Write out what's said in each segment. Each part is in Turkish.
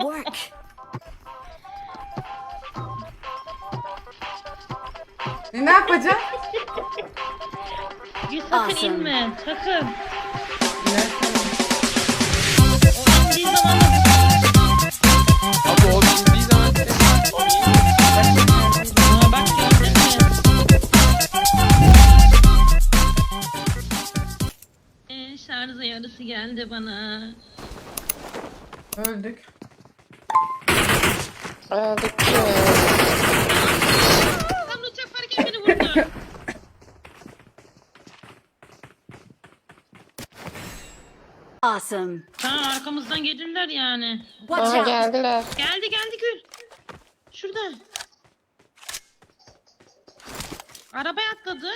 work. E, ne yapacaksın? Bir sakın Awesome. inme. Sakın. Zaman Abi o bindiği zaman Aa, bak gördün mü? Ee, geldi bana. Öldük. Öldük Tam uçak fark beni vurdu. Awesome. tamam arkamızdan gelirler yani. Watch Aha out. geldiler. Geldi geldi Gül. Şurada. Arabaya atladı.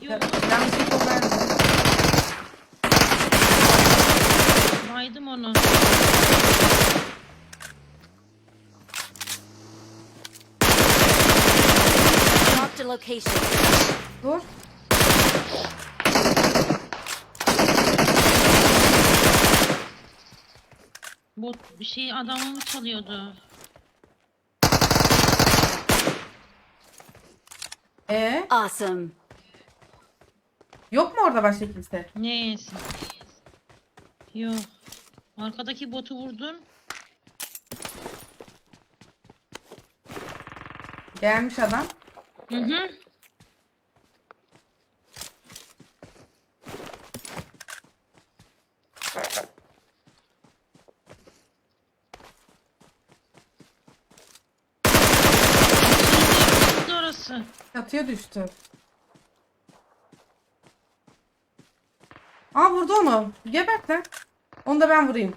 Yok. Yanlışlıkla verdim. Baydım onu. Marked a location. Dur. Bot bir şey adamımı çalıyordu. E Awesome. yok mu orada başka kimse? Ne yesin? Yok. Arkadaki botu vurdun. Gelmiş adam. Hı hı. Orası. Düştü. Aa vurdu onu. Gebert lan. Onu da ben vurayım.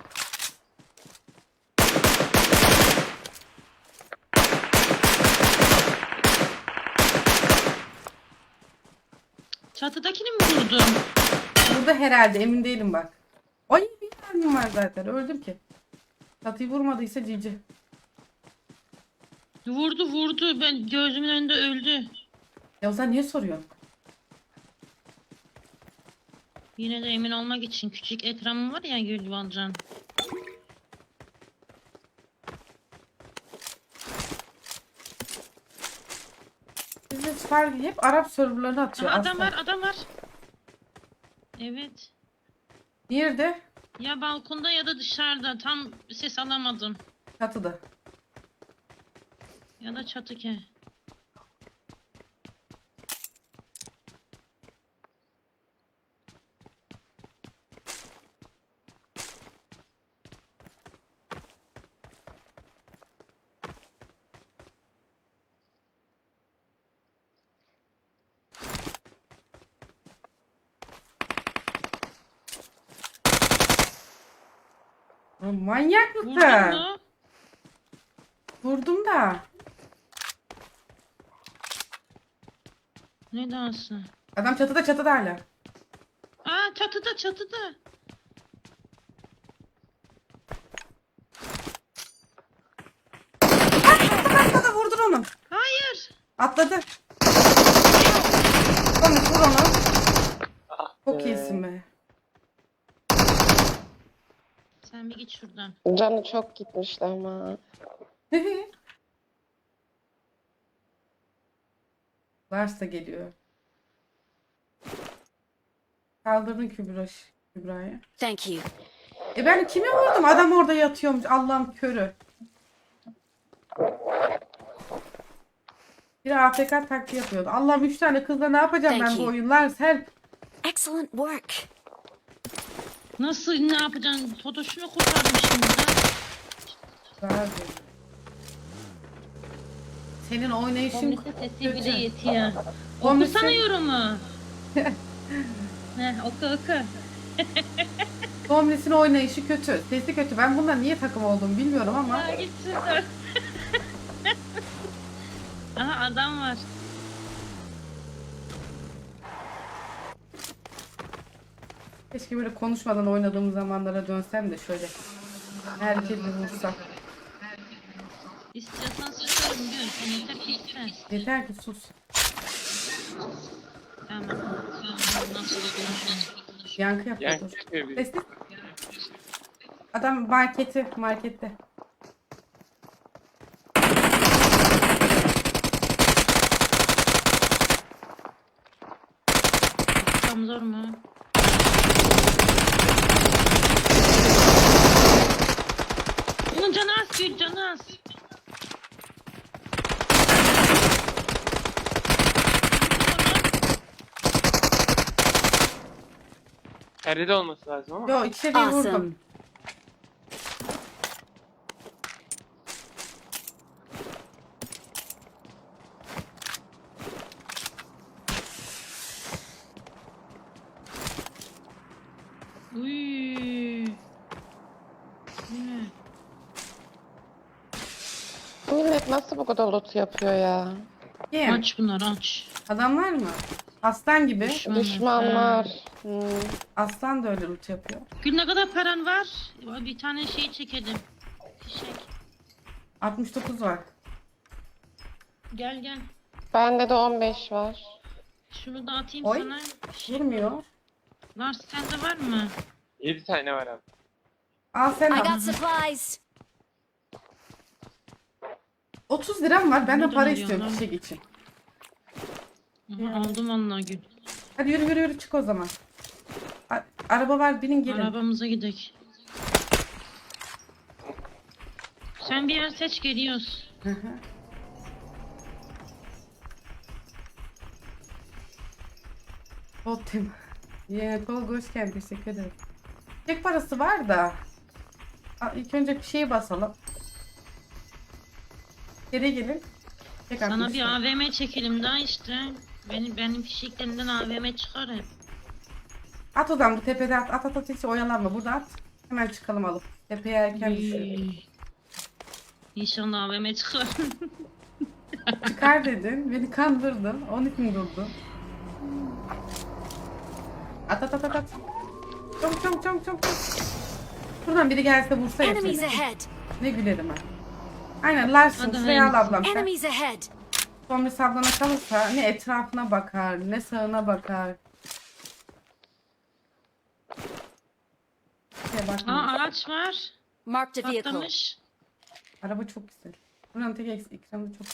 Çatıdakini mi vurdun? Burada herhalde emin değilim bak. Ay bir tane var zaten öldüm ki. Çatıyı vurmadıysa cici. Vurdu vurdu. Ben gözümün önünde öldü. Ya o zaman niye soruyorsun? Yine de emin olmak için küçük ekranım var ya Gülvalcan. Hep Arap serverlarına atıyor Aha, adam var adam var. Evet. Nerede? Ya balkonda ya da dışarıda. Tam ses alamadım. Çatıda. Ya da çatıke. Ya manyak Vurdun mısın? mu? Vurdum da. Ne dansı? Adam çatıda çatıda hala. Aa çatıda çatıda. Atladı vurdun onu. Hayır. Atladı. Tamam vur onu. Çok iyisin be. Bir git şuradan. Canı çok gitmişti ama. Lars da geliyor. Kaldırdın Kübra, Kübra'yı. Thank you. E ben kime vurdum? Adam orada yatıyormuş. Allah'ım körü. Bir AFK taktiği yapıyordu. Allah'ım üç tane kızla ne yapacağım Thank ben bu you. oyunlar? Help. Excellent work. Nasıl ne yapacaksın? Totoşunu kurtardım şimdi. Verdi. Senin oynayışın Komüniste sesi bile kötü. yetiyor. Komüniste- Okusana yorumu. ne oku oku. Tomris'in oynayışı kötü. Sesi kötü. Ben bundan niye takım olduğumu bilmiyorum ama. Ya git şuradan. Aha adam var. Keşke böyle konuşmadan oynadığım zamanlara dönsem de şöyle herkes vursak. İstiyorsan susarım diyorsun. Yeter ki içmez. Yeter ki sus. Tamam. Yankı yapıyor. Yankı yapıyor. Adam marketi markette. Tam zor mu? Bunun canı az Gül canı az. Perdede olması lazım ama. Yo ikişe bir Awesome. vurdum. Uy. Bu ne? Kadar loot yapıyor ya? Kim? Aç bunları aç. Adamlar mı? Aslan gibi. Düşmanlar. Düşmanlar. Hmm. Aslan da öyle loot yapıyor. Gül ne kadar paran var? Bir tane şey çekelim. Fişek. 69 var. Gel gel. Bende de 15 var. Şunu da atayım Oy. sana. Vurmuyor. Lars sende var mı? 7 tane var abi. Al sen I al. got supplies. 30 liram var. Ben de para alıyorsun istiyorum fişek için. Aha, aldım vallahi Gül. Hadi yürü yürü yürü çık o zaman. A- araba var binin gelin. Arabamıza gidelim. Sen bir yer seç geliyoruz. Hı hı. Botum. Yine kol hoş geldin. Teşekkür ederim. Tek parası var da. Aa, İlk önce bir şeye basalım. Geri gelin. Tek Sana bir AVM çekelim daha işte. Benim benim fişeklerimden AVM çıkar hep. At o zaman bu tepede at. At at at hiç oyalanma. Burada at. Hemen çıkalım alıp. Tepeye erken düşelim. Üy. İnşallah AVM çıkar. Çıkar dedin. Beni kandırdın. Onun için durdun. At at at at at. Çabuk çabuk çabuk çabuk. Buradan biri gelse vursa Enemies hepsini. ahead. Ne gülerim ha. Aynen Larson Hadi şuraya al hayırlısı. ablam sen. Enemies ahead. Sonra sablana kalırsa ne etrafına bakar ne sağına bakar. Bakma. Aa araç var. Marked a vehicle. Patlamış. Araba çok güzel. Buranın tek eks ikramı çok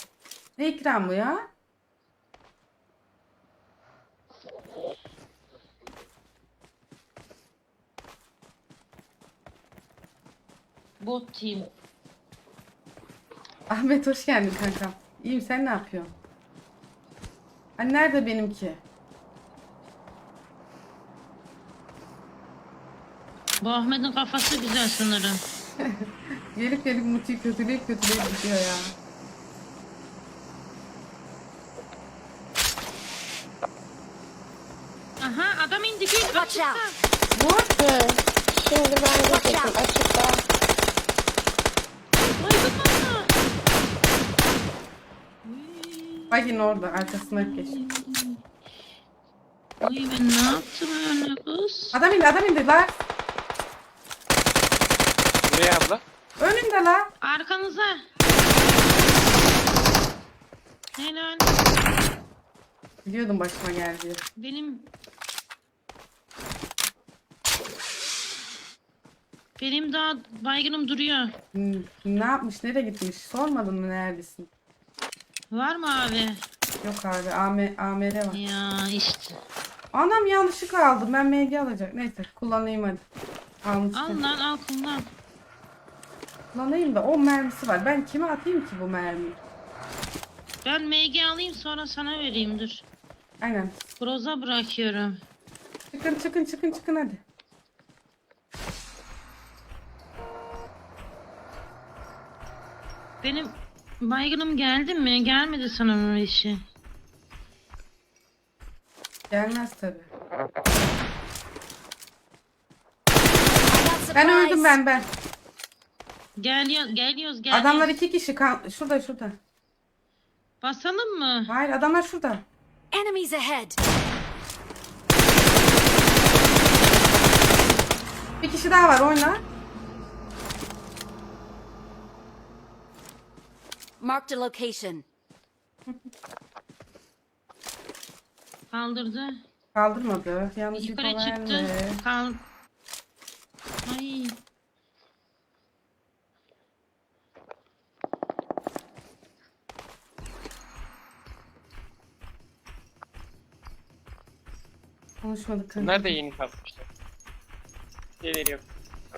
Ne ikramı ya? Bot team. Ahmet hoş geldin kankam. İyiyim sen ne yapıyorsun? Hani nerede benimki? Bu Ahmet'in kafası güzel sanırım. Gelip gelip Muti'yi kötüleyip kötüleyip gidiyor ya. Aha adam indi gül Watch açıkta. out. Vur. Hı. Şimdi ben de çektim açıkta. Baydın valla. Uy. Bakın orada arkasına geç. Uy ben ne yaptım öyle kız? Adam indi adam indi la. Buraya abla. Önünde la. Arkanıza. Helal. Biliyordum başıma geldi. Benim benim daha baygınım duruyor. Hmm, ne yapmış nereye gitmiş sormadın mı neredesin? Var mı abi? Yok abi AM, AMR var. Ya işte. Anam yanlışlıkla aldım ben MG alacak. Neyse kullanayım hadi. Almıştım. Al lan al kullan. Kullanayım da o mermisi var. Ben kime atayım ki bu mermiyi? Ben MG alayım sonra sana vereyim dur. Aynen. Broza bırakıyorum. Çıkın çıkın çıkın çıkın hadi. Benim baygınım geldi mi? Gelmedi sanırım işi. Gelmez tabi. Ben öldüm ben ben. Geliyor, geliyoruz geliyoruz. Adamlar iki kişi. kan- Şurada şurada. Basalım mı? Hayır adamlar şurada. Enemies ahead. Bir kişi daha var oyna. Marked a location. Kaldırdı. Kaldırmadı. Yanlış Yukarı çıktı. verme. Kal. Ay. Konuşmadık da yeni kalkmışlar. Şeyleri yok.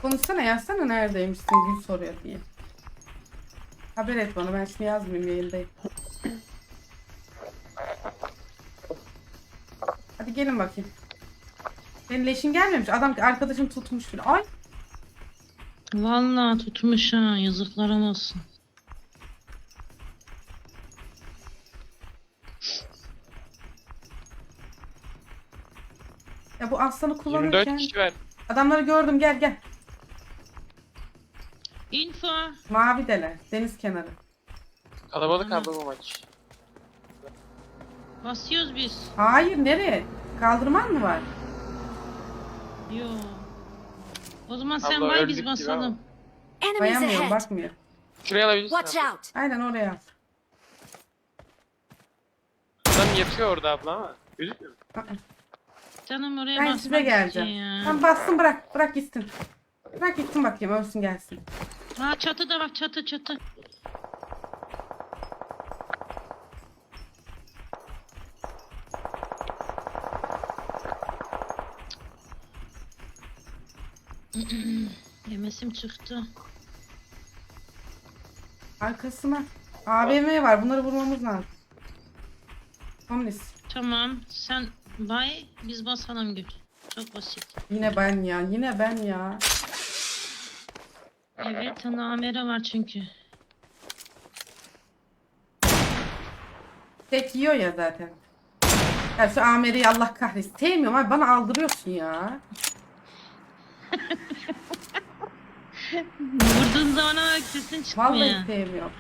Konuşsana yazsana neredeymişsin Gül soruyor diye. Haber et bana ben şimdi yazmayayım yayındayım. Hadi gelin bakayım. Senin leşin gelmemiş. Adam arkadaşım tutmuş bile. Ay Vallahi tutmuş ha yazıklarım olsun. ya bu aslanı 24 kullanırken. kişi var. Adamları gördüm gel gel. Mavi deler. Deniz kenarı. Kalabalık Tamam. abla bu maç. Basıyoruz biz. Hayır nereye? Kaldırman mı var? Yo. O zaman sen Abla bay öldük biz gibi basalım. Enemies Bayamıyorum ahead. bakmıyor. Şuraya alabilirsin Watch abla. out. Aynen oraya at. Adam yatıyor orada abla ama. Gözükmüyor mu? Aa. Canım oraya Ben basmak size geleceğim. istiyor ya. Tam bassın bırak. Bırak gitsin. Bırak gitsin bakayım ölsün gelsin. Ha çatı da var çatı çatı. Yemesim çıktı. Arkasına. AVM var. Bunları vurmamız lazım. Komünist. Tamam sen bay biz basalım gül. Çok basit. Yine ben ya. Yine ben ya. Evet namere var çünkü. Tek yiyor ya zaten. Ya şu Amer'i Allah kahretsin. Sevmiyorum abi. Bana aldırıyorsun ya. Vurduğun zaman ama sesin çıkmıyor. Vallahi sevmiyorum.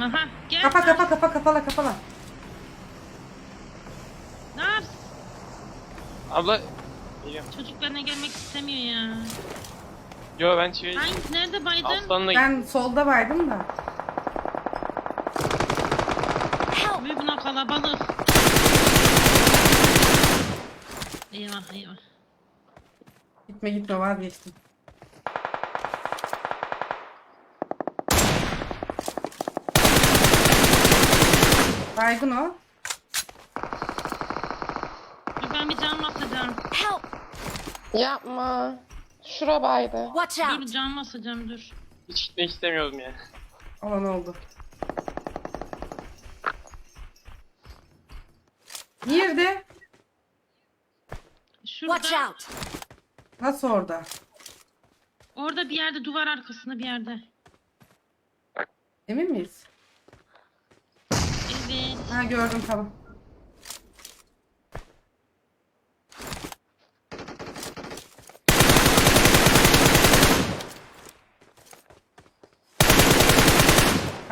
Aha gel. Kapa kapa kapa kapala kapala. Ne yapsın? Abla. Geliyorum. Çocuk benimle gelmek istemiyor ya. Yo ben şey... Hangi nerede baydın? Aslanla gittim. Ben solda vardım da. Ve buna kalabalık. Eyvah eyvah. Gitme gitme vazgeçtim. Baygın o. Dur ben bir can basacağım. Help. Yapma. Şura baydı. Watch Dur out. can basacağım dur. Hiç gitmek istemiyordum yani. Olan oldu. Nerede? Şurada. Watch out. Nasıl orada? Orada bir yerde duvar arkasında bir yerde. Emin miyiz? Evet. Ha gördüm tamam.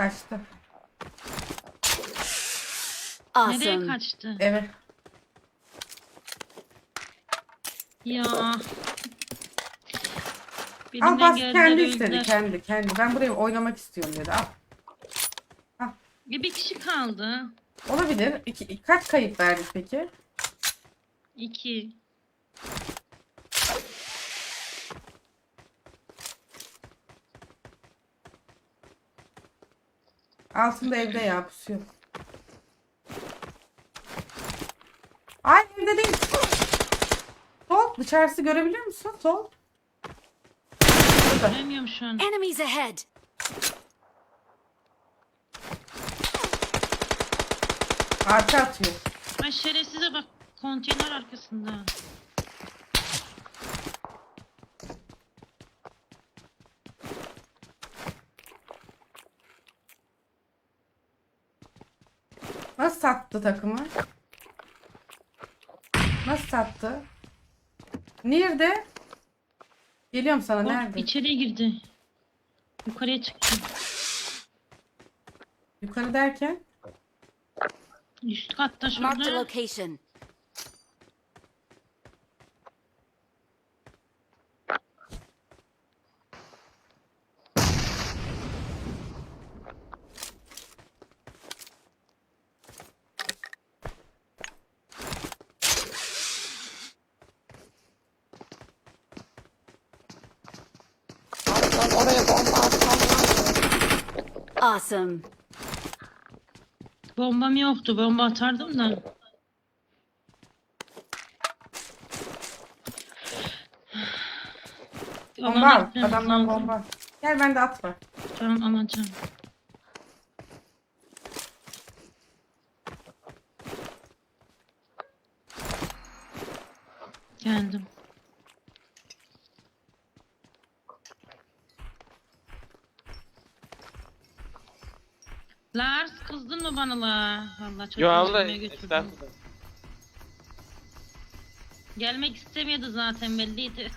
Kaçtı. Nereye Awesome. kaçtı? Evet. Ya. Al Benimle bas geldiler, kendi istedi öldüler. kendi kendi. Ben buraya oynamak istiyorum dedi. Al. Ya bir kişi kaldı. Olabilir. İki, kaç kayıp verdik peki? İki. Altında evde ya pusuyor. Ay evde değil. Sol dışarısı görebiliyor musun? Sol. Burada. Göremiyorum şu an. Enemies ahead. Arka atıyor. Ay şerefsize bak. Konteyner arkasında. Nasıl sattı takımı? Nasıl sattı? Nerede? Geliyorum sana. Hop, Nerede? içeriye girdi. Yukarıya çıktı. Yukarı derken? Üst katta Marked a şurada. location. awesome. Bombam yoktu. Bomba atardım da. Bomba al. Adamdan bomba. Gel ben de atma. Tamam alacağım. Geldim. Lars kızdın mı bana la? Vallahi çok Yo abla üzülmeye götürdün. estağfurullah. Gelmek istemiyordu zaten belliydi.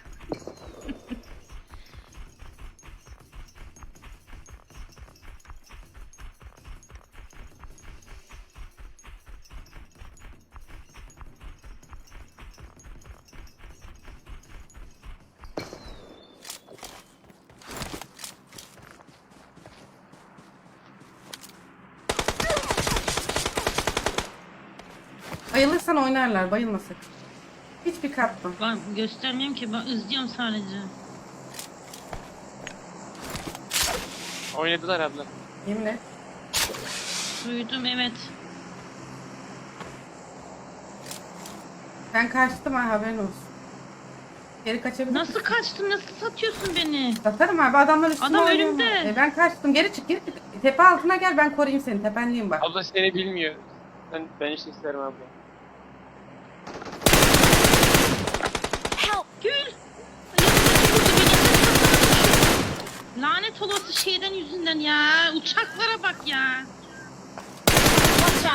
Bayılırsan oynarlar. Bayılma sakın. Hiçbir katma. Ben göstermiyorum ki ben izliyorum sadece. Oynadılar abla. Yemin et. Duydum evet. Ben kaçtım ha haberin olsun. Geri kaçabilir Nasıl kaçtın? Nasıl satıyorsun beni? Satarım abi adamlar üstüme Adam oynuyor önümde. ama. E ben kaçtım. Geri çık geri çık. Tepe altına gel ben koruyayım seni. Tepenliyim bak. Abla seni bilmiyor. Ben, ben işte isterim abla. Help! Gül! Yanındaki vurdu beni. Lanet olası şeyden yüzünden ya. Uçaklara bak ya.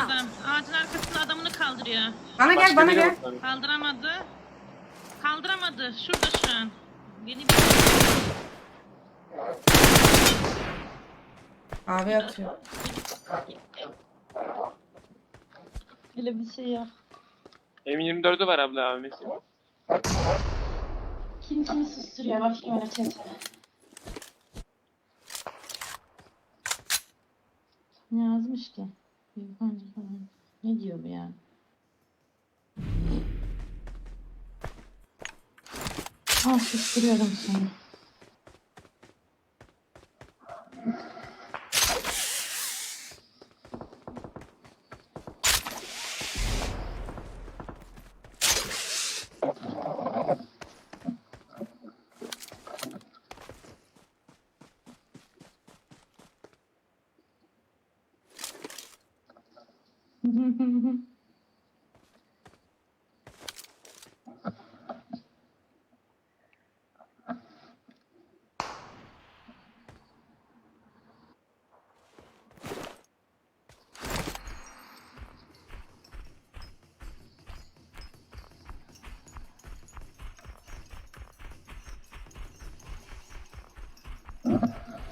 Adam ağacın arkasında adamını kaldırıyor. Bana gel bana gel. Kaldıramadı. Kaldıramadı. Şurada şu an. Beni Abi atıyor. Öyle bir şey yok. M24'ü var abla abimesi. Kim kimi susturuyor? Bakayım öyle çete. Ne yazmış ki? Yukarıda falan. Ne diyor bu ya? Ah susturuyorum seni.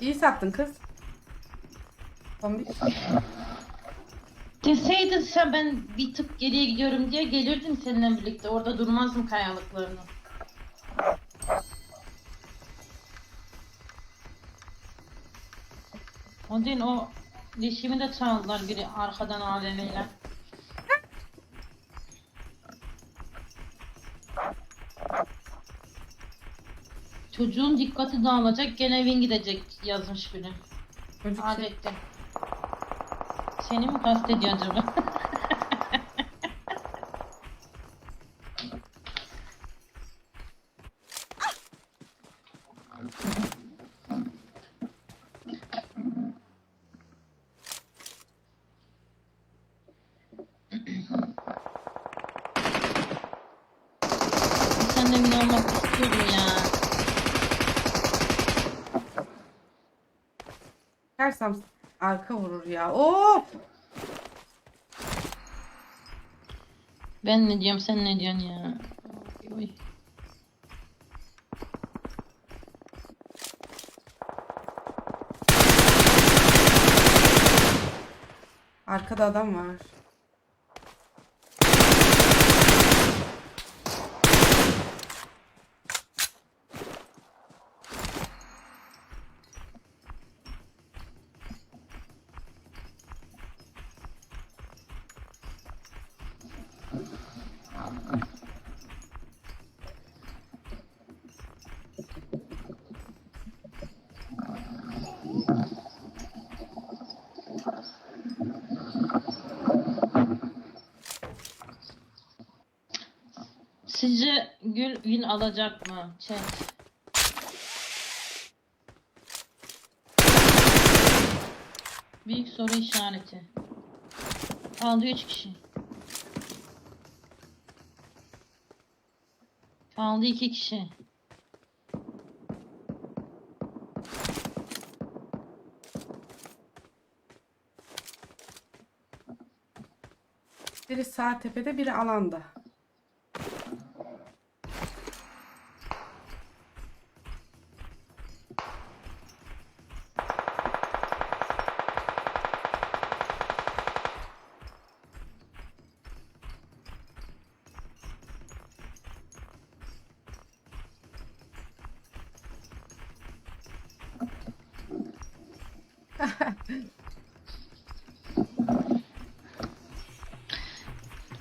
İyi sattın kız. Tombik. Deseydin sen ben bir tık geriye gidiyorum diye gelirdim seninle birlikte. Orada durmazdım kayalıklarını. O değil o dişimi de çaldılar biri arkadan AVM'yle. Çocuğun dikkati dağılacak gene evin gidecek yazmış biri. Çocuk şey. Adette. Seni mi kastediyor acaba? Sen de emin olmak istiyordun ya. Çıkarsam arka vurur ya. Of! Ben ne diyorum sen ne diyorsun ya? Oy. Arkada adam var. Sizce Gül win alacak mı? Çek. Büyük soru işareti. Kaldı 3 kişi. Kaldı 2 kişi. Biri sağ tepede, biri alanda.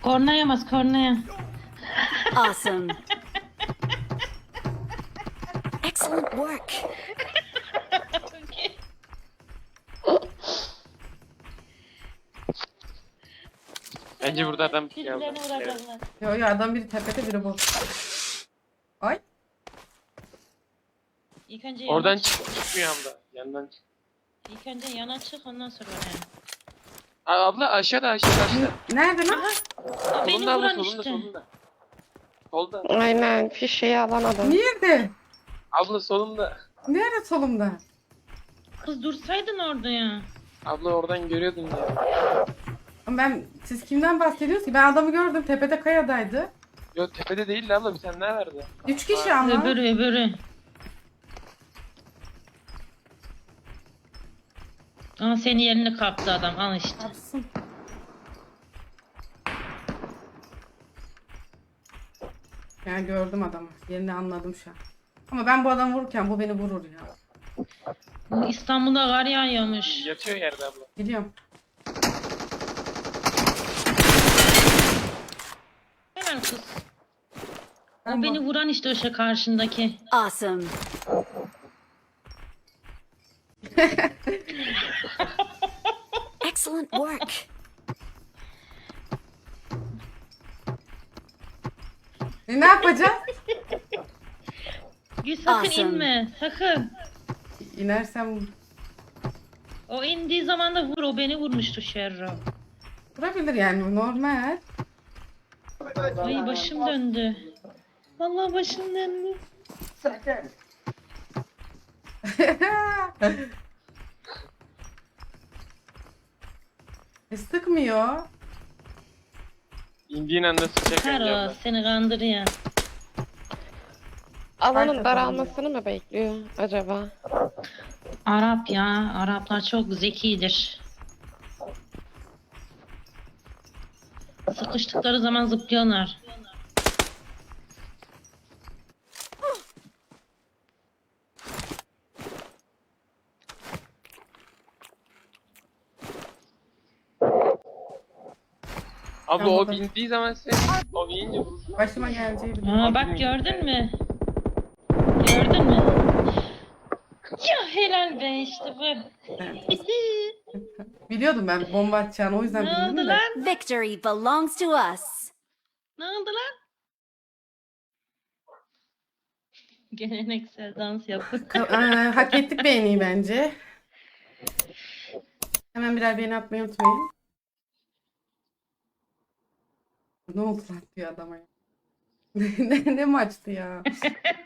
Kornaya bas kornaya. Awesome. Excellent work. Bence burada adam bir şey aldı. Birbirlerine Evet. Yo yo adam biri tepede, biri bu. Ay. İlk önce Oradan yana çık. çık, çıkmıyor abla. Yandan çık. İlk önce yana çık ondan sonra oraya. Aa, abla aşağıda aşağıda aşağıda. Nerede lan? Aa, Beni Solunda abla vuran solunda işte. solunda. Solda. Aynen fişeği alamadım. Nerede? Abla solunda. Nerede solumda? Kız dursaydın orada ya. Abla oradan görüyordun ya. Ben siz kimden bahsediyorsunuz ki? Ben adamı gördüm tepede kayadaydı. Yo tepede değildi abla bir tane daha vardı. Üç kişi ama. Öbürü öbürü. Aa senin yerini kaptı adam al işte. Yapsın. Yani gördüm adamı. Yerini anladım şu an. Ama ben bu adamı vururken bu beni vurur ya. Bu İstanbul'da kar yağıyormuş. Yatıyor yerde abla. Biliyorum. Hemen kız. O beni bu- vuran işte o şey karşındaki. Awesome. Excellent work. E, ne yapacağız? Gül sakın Awesome. inme. Sakın. İnersem O indiği zaman da vur. O beni vurmuştu Şerro. vurabilir yani normal. Ay başım döndü. Vallahi başım döndü. e, sıkmıyor. İndiğin anda sıçacak Karo seni kandırıyor. Alanın daralmasını mı bekliyor acaba? Arap ya. Araplar çok zekidir. Sıkıştıkları zaman zıplıyorlar. Abla o Anladım. bindiği zaman sen o binince vurursun. Başıma geleceği biliyorum. Aa bak gördün mü? Gördün mü? Ya helal be işte bu. Biliyordum ben bomba atacağını o yüzden ne bildim oldu de. lan? Victory belongs to us. Ne oldu lan? Geleneksel dans. Ka- e, hak ettik beğeniyi bence. Hemen birer beğeni atmayı unutmayın. Ne oldu lan diyor adama ne, ne maçtı ya.